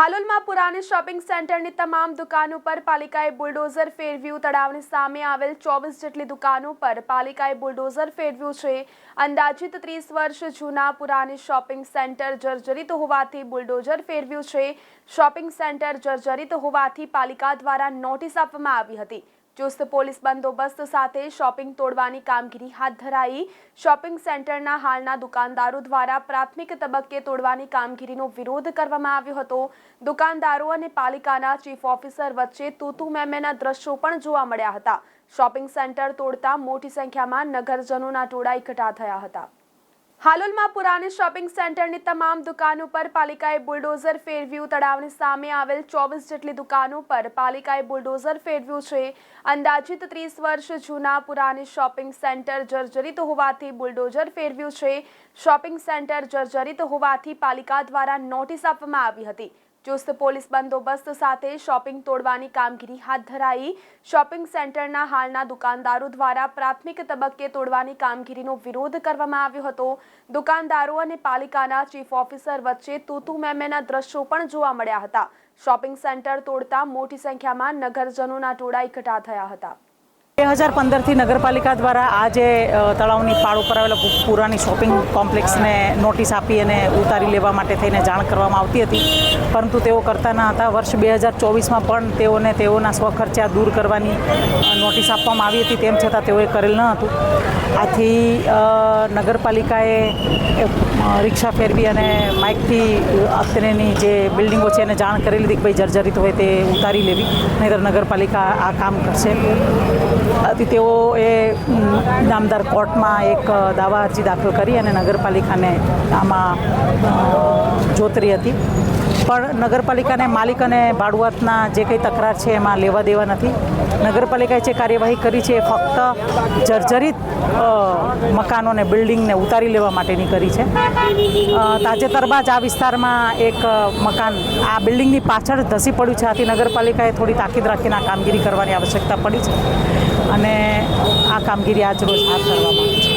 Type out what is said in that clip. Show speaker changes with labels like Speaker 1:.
Speaker 1: હાલોલમાં પુરાણી shopping સેન્ટરની તમામ દુકાનો પર પાલિકાએ બુલડોઝર ફેરવ્યું. તળાવની સામે આવેલ ચોવીસ જેટલી દુકાનો પર પાલિકાએ બુલડોઝર ફેરવ્યું છે. અંદાજિત ત્રીસ વર્ષ જૂના પુરાણી શોપિંગ સેન્ટર જર્જરિત હોવાથી બુલડોઝર ફેરવ્યું છે. શોપિંગ સેન્ટર જર્જરિત હોવાથી પાલિકા દ્વારા નોટિસ આપવામાં આવી હતી. ચુસ્ત પોલીસ બંદોબસ્ત સાથે શોપિંગ તોડવાની કામગીરી હાથ ધરાઈ. શોપિંગ સેન્ટરના હાલના દુકાનદારો દ્વારા પ્રાથમિક તબક્કે તોડવાની કામગીરીનો વિરોધ કરવામાં આવ્યો હતો. દુકાનદારો અને પાલિકાના ચીફ ઓફિસર વચ્ચે તૂતુ મેમેના દ્રશ્યો પણ જોવા મળ્યા હતા. શોપિંગ સેન્ટર તોડતા મોટી સંખ્યામાં નગરજનોના ટોળા એકઠા થયા હતા. હાલોલમાં પુરાણી શોપિંગ સેન્ટરની તમામ દુકાનો પર પાલિકાએ બુલડોઝર ફેરવ્યું. તળાવની સામે આવેલ ચોવીસ જેટલી દુકાનો પર પાલિકાએ બુલડોઝર ફેરવ્યું છે. અંદાજિત ત્રીસ વર્ષ જૂના પુરાણી શોપિંગ સેન્ટર જર્જરિત હોવાથી બુલડોઝર ફેરવ્યું છે. શોપિંગ સેન્ટર જર્જરિત હોવાથી પાલિકા દ્વારા નોટિસ આપવામાં આવી હતી. ચુસ્ત પોલીસ બંદોબસ્ત સાથે શોપિંગ તોડવાની કામગીરી હાથ ધરાઈ. શોપિંગ સેન્ટરના હાલના દુકાનદારો દ્વારા પ્રાથમિક તબક્કે તોડવાની કામગીરીનો વિરોધ કરવામાં આવ્યો હતો. દુકાનદારો અને પાલિકાના ચીફ ઓફિસર વચ્ચે તૂતુ મેમેના દ્રશ્યો પણ જોવા મળ્યા હતા. શોપિંગ સેન્ટર તોડતા મોટી સંખ્યામાં નગરજનોના ટોળા એકઠા થયા હતા.
Speaker 2: બે હજાર પંદરથી નગરપાલિકા દ્વારા આ જે તળાવની પાળ ઉપર આવેલા પુરાની શોપિંગ કોમ્પ્લેક્સને નોટિસ આપી અને ઉતારી લેવા માટે થઈને જાણ કરવામાં આવતી હતી. પરંતુ તેઓ કરતા ન હતા. વર્ષ બે હજાર ચોવીસમાં પણ તેઓને તેઓના સ્વખર્ચા દૂર કરવાની નોટિસ આપવામાં આવી હતી. તેમ છતાં તેઓએ કરેલ ન હતું. આથી નગરપાલિકાએ રિક્ષા ફેરવી અને માઇકથી અત્રેની જે બિલ્ડિંગો છે એને જાણ કરી લીધી કે ભાઈ જર્જરિત હોય તે ઉતારી લેવી. નહીંતર નગરપાલિકા આ કામ કરશે. આથી તેઓ એ નામદાર કોર્ટમાં એક દાવા અરજી દાખલ કરી અને નગરપાલિકાને આમાં જોતરી હતી. પણ નગરપાલિકાને માલિક અને ભાડુઆતના જે કંઈ તકરાર છે એમાં લેવા દેવા નથી. નગરપાલિકાએ જે કાર્યવાહી કરી છે એ ફક્ત જર્જરિત મકાનોને બિલ્ડિંગને ઉતારી લેવા માટેની કરી છે. તાજેતરમાં જ આ વિસ્તારમાં એક મકાન આ બિલ્ડિંગની પાછળ ધસી પડ્યું છે. આથી નગરપાલિકાએ થોડી તાકીદ રાખીને આ કામગીરી કરવાની આવશ્યકતા પડી છે. અને આ કામગીરી આજ રોજ હાથ ધરવામાં આવી.